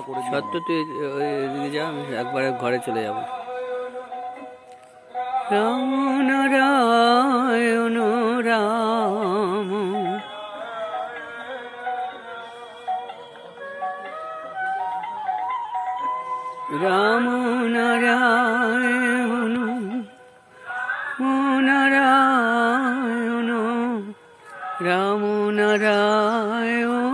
করে একবারে ঘরে চলে যাব। রাম নারায়ণ রাম। রাম নারায়ণ নারায়ণ রাম নারায়ণ।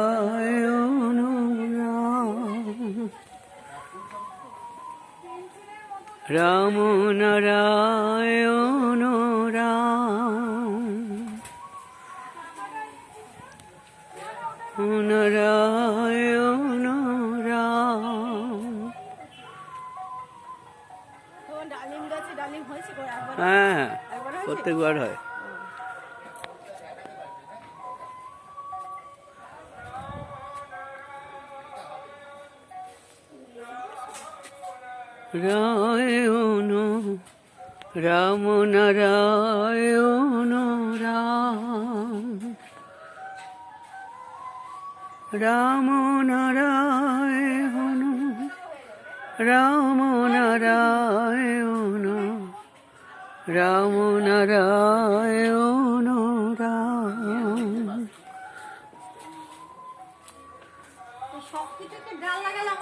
রাম নারায়ণ রাম। নারায়ণ রাম। হ্যাঁ প্রত্যেকবার হয়। রায়ণ রাম নারায়ণ, রাম। রাম নারায়ণ রাম নারায়ণ রাম নারায়ণ, রাম। সব কিছুতে ডাল লাগালাম